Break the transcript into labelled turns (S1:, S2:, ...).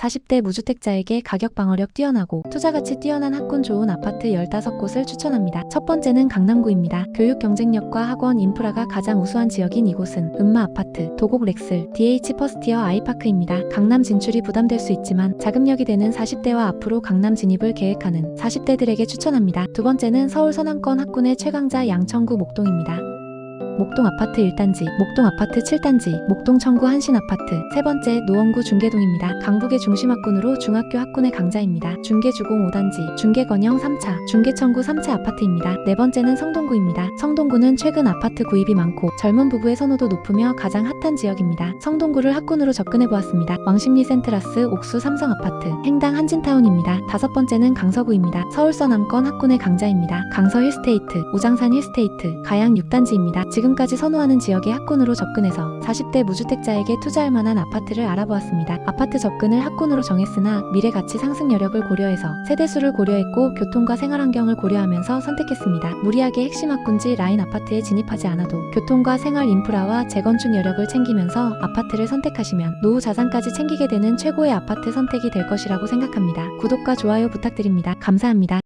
S1: 40대 무주택자에게 가격 방어력 뛰어나고 투자 가치 뛰어난 학군 좋은 아파트 15곳을 추천합니다. 첫 번째는 강남구입니다. 교육 경쟁력과 학원 인프라가 가장 우수한 지역인 이곳은 음마 아파트, 도곡 렉슬, DH 퍼스티어 아이파크입니다. 강남 진출이 부담될 수 있지만 자금력이 되는 40대와 앞으로 강남 진입을 계획하는 40대들에게 추천합니다. 두 번째는 서울 서남권 학군의 최강자 양천구 목동입니다. 목동 아파트 1단지, 목동 아파트 7단지, 목동 청구 한신 아파트. 세 번째 노원구 중계동입니다. 강북의 중심 학군으로 중학교 학군의 강자입니다. 중계주공 5단지, 중계건영 3차, 중계청구 3차 아파트입니다. 네 번째는 성동구입니다. 성동구는 최근 아파트 구입이 많고 젊은 부부의 선호도 높으며 가장 핫한 지역입니다. 성동구를 학군으로 접근해 보았습니다. 왕십리 센트라스 옥수 삼성 아파트, 행당 한진타운입니다. 다섯 번째는 강서구입니다. 서울 서남권 학군의 강자입니다. 강서 힐스테이트, 우장산 힐스테이트, 가양 6단지입니다. 지금 까지 선호하는 지역의 학군으로 접근해서 40대 무주택자에게 투자할 만한 아파트를 알아보았습니다. 아파트 접근을 학군으로 정했으나 미래 가치 상승 여력을 고려해서 세대수를 고려했고 교통과 생활 환경을 고려하면서 선택했습니다. 무리하게 핵심 학군지 라인 아파트에 진입하지 않아도 교통과 생활 인프라와 재건축 여력을 챙기면서 아파트를 선택하시면 노후 자산까지 챙기게 되는 최고의 아파트 선택이 될 것이라고 생각합니다. 구독과 좋아요 부탁드립니다. 감사합니다.